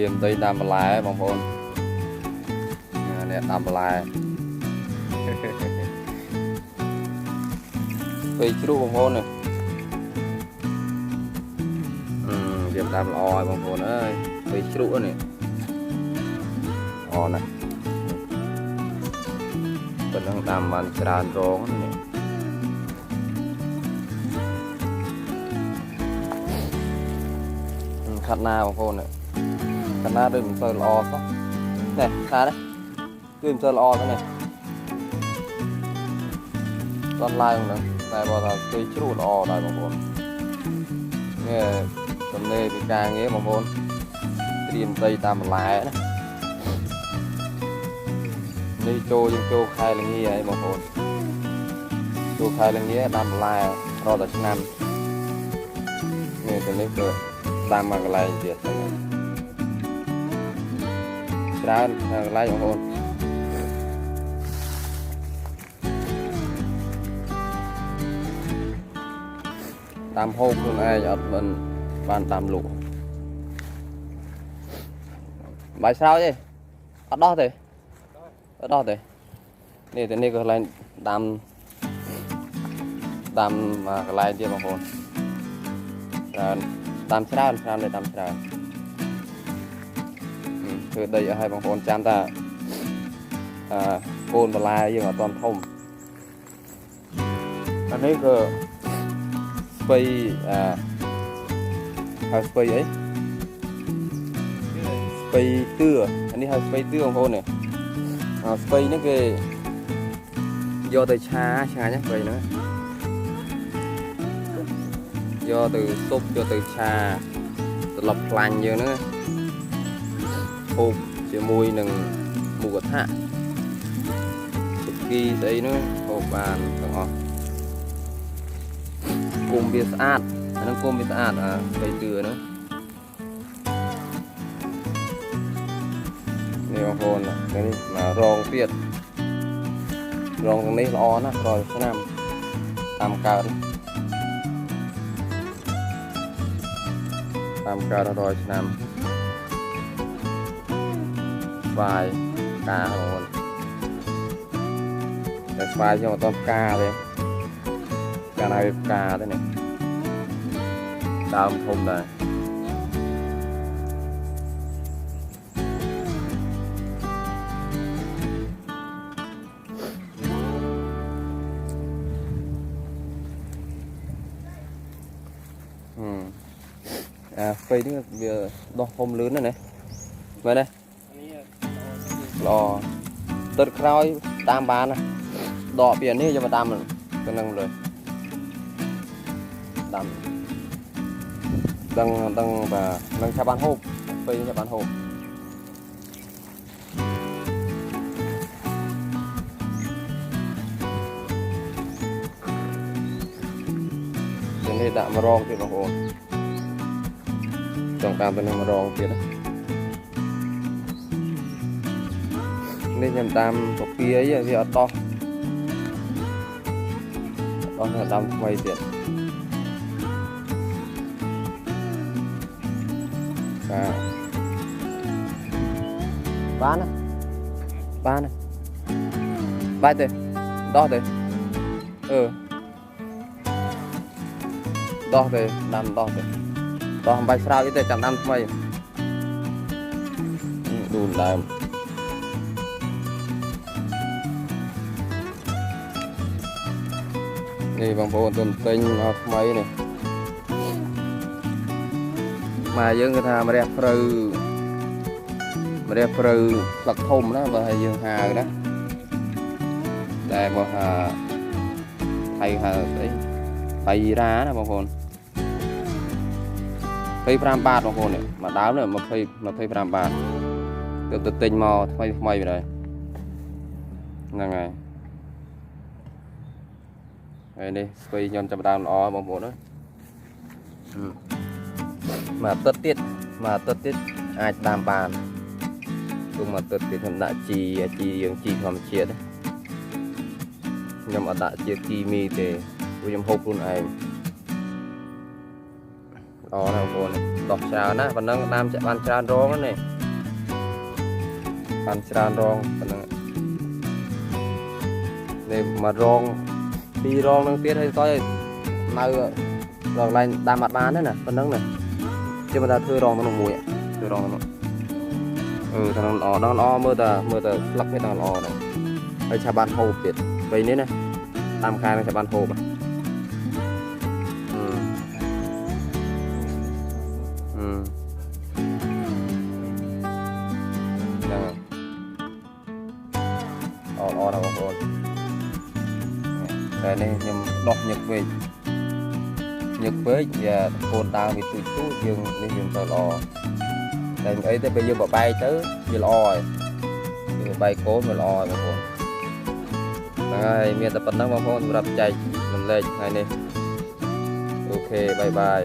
រៀមដីដាំបន្លែបងប្អូននេះដាំបន្លែពេលជ្រូកបងប្អូននេះអឺរៀមដាំល្អហើយបងប្អូនអើយពេលជ្រូកនេះល្អណាស់ប៉ុណ្ណឹងដាំបានច្រើនរងនេះខាត់ណាបងប្អូននេះ ខាត់ណាដូចមិនសូវល្អសោះនេះថានេះគឺមិនសូវល្អទេនេះតន់ឡើងហ្នឹងតែបើថាស្ទើរជ្រូកល្អដែរបងប្អូននេះទំនេរពីការងារបងប្អូនត្រៀមដីតាមបន្លែណានេះចូលយើងចូលខែលងាហើយបងប្អូនចូលខែលងាដាំបន្លែរត់តែឆ្នាំនេះទៅនេះគឺតាមមកកន្លែងទៀតហ្នឹង ច្រើនដល់កន្លែងបងប្អូនតាមហូបខ្លួនឯងអត់មិនបានតាមលក់បាយស្រោចទេអត់ដោះទេអត់ដោះទេនេះទៅនេះក៏កន្លែងដាំដាំកន្លែងទៀតបងប្អូនច្រើនតាមច្រើនច្រើនតែតាមច្រើន ធ្វើដីឲ្យបងប្អូនចាំតាអឺកូនបន្លែយើងអត់ទាន់ធំអានេះគឺស្ពៃអឺហៅស្ពៃអីស្ពៃទឿអានេះហៅស្ពៃទឿបងប្អូននេះអឺស្ពៃនេះគេយកទៅឆាឆ្ងាញ់ណាស្ពៃហ្នឹង យកទៅស៊ុបយកទៅឆាត្រឡប់ខ្លាញ់យើងហ្នឹង ហូបជាមួយនឹងមុខកថាសុគីស្អីហ្នឹងហូបបានទាំងអស់គុំវាស្អាតអាហ្នឹងគុំវាស្អាតអាបីទឿហ្នឹងនេះបងប្អូននេះមករងទៀតរងទាំងនេះល្អណាស់ក្រោយឆ្នាំតាមកើតណា តាមការរយឆ្នាំ ស្វាយកាបងប្អូនតែស្វាយខ្ញុំអត់តផ្កាទេកាលណាវាផ្កាទេនេះដើមធំដែរហឹម អាស្ពៃនេះវាដោះហុំលឿនណាស់ណាមើលនេះ รอตัดคล้อยตามบานนะดอกเปลี่ยนนี่จะมาตามมันก็นั่งเลยดำดังดังแบบดังชาวบ้านโฮบไปชาวบ้านโฮบเดี๋ยวนี้ดามารองที่บางโอนจองตามเป็นมารองที่นะ នេះខ្ញុំតាមពពាយវាអត់ដោះអត់ដោះតែដាំថ្មីទៀតបាទបានណាបានណាបាយទេដោះទេអឺដោះទេដាំដោះទេ តោះអំបាយស្រាវអីទេចាំដាំថ្មីដួលដើម នេះបងប្អូនទុនទិញមកថ្មីនេះម៉ែយើងគឺថាម្រះព្រៅម្រះព្រៅស្លឹកធំណាបើឲ្យយើងហាវណាតែបើថាថៃហៅស្អីបៃរ៉ាណាបងប្អូន25បាតបងប្អូននេះមួយដើមនេះ20 25បាតទើបទៅទិញមកថ្មីថ្មីទៅហើយហ្នឹងហើយ ហើយនេះស្ពៃខ្ញុំចាប់ផ្ដើមល្អបងប្អូនអើយហឹមមួយអាទិត្យទៀតមួយអាទិត្យទៀតអាចតាមបានទុំមួយអាទិត្យទៀតខ្ញុំដាក់ជីជីយើងជីធម្មជាតិណាខ្ញុំអត់ដាក់ជាតិគីមីទេព្រោះខ្ញុំហូបខ្លួនឯងល្អណាស់បងប្អូនដុះច្រើនណាស់ប៉ុណ្ណឹងដាំចាក់បានច្រើនរងហ្នឹងនេះបានច្រើនរងប៉ុណ្ណឹងនេះមករង ពីររងនឹងទៀតហើយតើនៅរងឡើងដាំអត់បានទេណាប៉ុណ្ណឹងណាជិះមកថាធ្វើរងទៅនោះមួយធ្វើរងទៅនោះអឺទៅនោះល្អដល់ល្អមើលតែមើលតែស្លឹកនេះដល់ល្អដែរហើយឆាបានហូបទៀតពេលនេះណាតាមខាងនឹងឆាបានហូបហ៎ Ừ. អឺហ្នឹងអរអរបងប្អូន តែនេះខ្ញុំដោះញឹកពេកញឹកពេកវាកូនដើមវាទូចទូចយើងនេះយើងទៅល្អតែអីទៅពេលយើងបបែកទៅវាល្អហើយយើងបបែកកូនវាល្អហើយបងប្អូនហ្នឹងហើយមានតែប៉ុណ្្នឹងបងប្អូនសម្រាប់ចែករំលែកថ្ងៃនេះអូខេបាយបាយ